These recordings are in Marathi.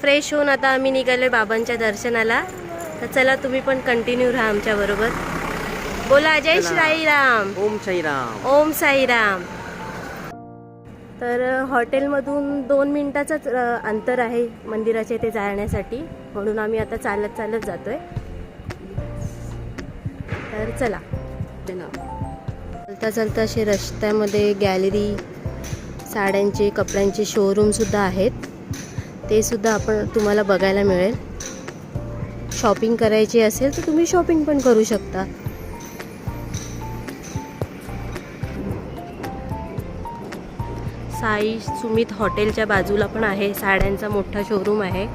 फ्रेश होऊन आता आम्ही निघालो बाबांच्या दर्शनाला. तर चला तुम्ही पण कंटिन्यू राहा आमच्याबरोबर बोला जय श्रीराम. ओम साईराम ओम साईराम. तर हॉटेलमधून दोन मिनिटाचंच अंतर आहे मंदिराच्या इथे जाण्यासाठी. म्हणून आम्ही आता चालत चालत जातोय. तर चला. चलता चलता असे रस्त्यामध्ये गॅलरी साड्यांचे कपड्यांचे शोरूम सुद्धा आहेत. ते सुद्धा आपण तुम्हाला बघायला मिळेल. शॉपिंग करायची असेल तर तुम्ही शॉपिंग पण करू शकता. साई सुमित हॉटेलच्या बाजूला पण आहे. साड्यांचा मोठा शोरूम आहे.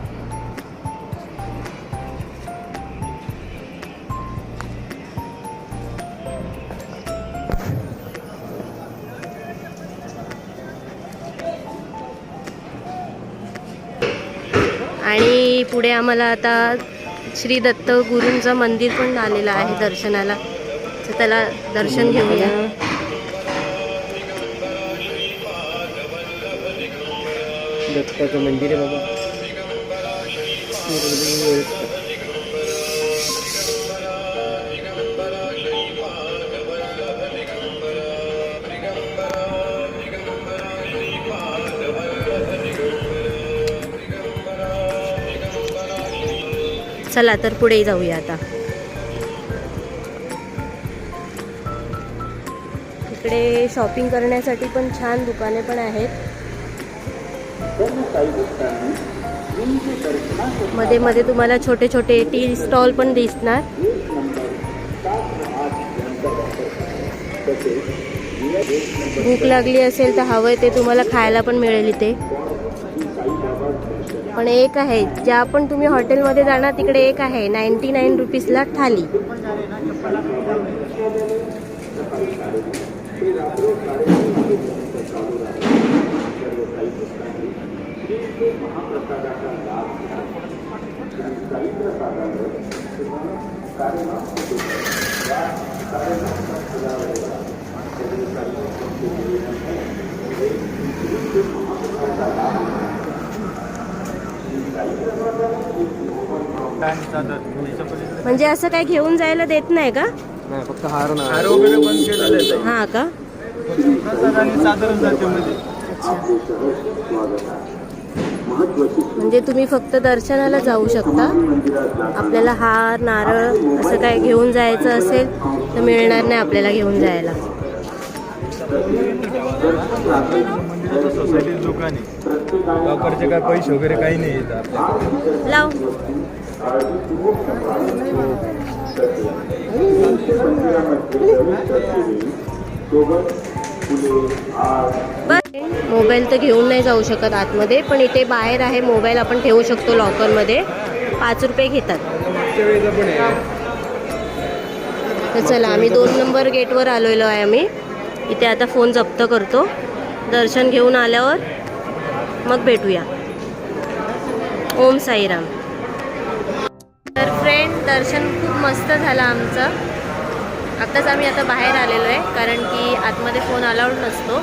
आणि पुढे आम्हाला आता श्री दत्त गुरूंचं मंदिर पण आलेलं आहे दर्शनाला. तर त्याला दर्शन घेऊया. दत्ताचं मंदिर आहे बाबा. चला तर पुढे जाऊया आता. इकडे शॉपिंग करण्यासाठी पण छान दुकाने पण आहेत. मध्ये मध्ये तुम्हाला छोटे छोटे टी स्टॉल पण दिसणार. भूक लागली असेल तर हवं ते तुम्हाला खायला पण मिळेल इथे. पण एक आहे. ज्या पण तुम्ही हॉटेलमध्ये जाणार तिकडे एक आहे. नाईन्टी नाईन रुपीजला थाली. म्हणजे असं काय घेऊन जायला देत नाही का? नाही फक्त हार ना हार वगैरे बंद केलेलं आहे ताई. हा का? प्रसाद आणि चादरच जाते मध्ये म्हणजे तुम्ही फक्त दर्शनाला जाऊ शकता? आपल्याला हार नारळ असं काय घेऊन जायचं असेल तर मिळणार नाही आपल्याला घेऊन जायला. दुकान आहे गावकडचे काय पैसे वगैरे काही नाही येत मोबाईल तर घेऊन नाही जाऊ शकत आतमध्ये पण इथे बाहेर आहे मोबाईल आपण ठेवू शकतो लॉकरमध्ये. पाच रुपये घेतात. तर चला आम्ही दोन नंबर गेटवर आलेलो आहे आम्ही. इथे आता फोन जप्त करतो. दर्शन घेऊन आल्यावर मग भेटूया. ओम साईराम. तर फ्रेंड दर्शन खूप मस्त झालं आमचं. आत्ताच आम्ही आता बाहेर आलेलो आहे कारण की आतमध्ये फोन अलाउड नसतो.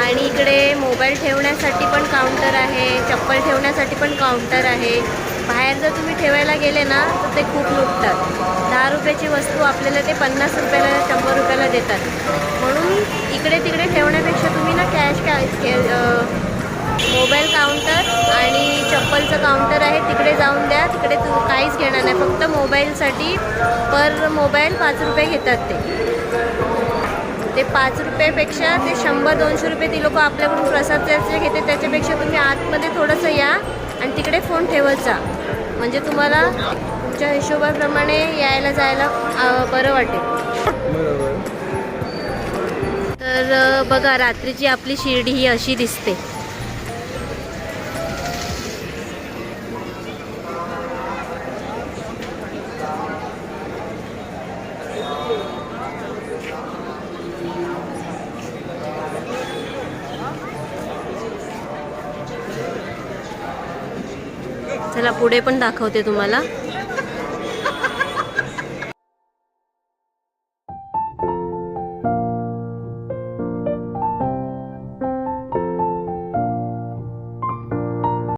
आणि इकडे मोबाईल ठेवण्यासाठी पण काउंटर आहे चप्पल ठेवण्यासाठी पण काउंटर आहे. बाहेर जर तुम्ही ठेवायला गेले ना तर ते खूप लुटतात. दहा रुपयाची वस्तू आपल्याला ते पन्नास रुपयाला शंभर रुपयाला देतात. म्हणून इकडे तिकडे ठेवण्यापेक्षा तुम्ही ना कॅश काय मोबाईल काउंटर आणि चप्पलचं काउंटर आहे तिकडे जाऊन द्या. तिकडे तू काहीच घेणार नाही. फक्त मोबाईलसाठी पर मोबाईल पाच रुपये घेतात ते. ते पाच रुपयापेक्षा ते शंभर दोनशे रुपये ती लोक आपल्याकडून प्रसाद त्याचे घेते त्याच्यापेक्षा तुम्ही आतमध्ये थोडंसं या आणि तिकडे फोन ठेवत जा. म्हणजे तुम्हाला तुमच्या हिशोबाप्रमाणे यायला जायला बरं वाटेल. तर बघा रात्रीची आपली शिर्डी ही अशी दिसते. चला पुढे पण दाखवते तुम्हाला.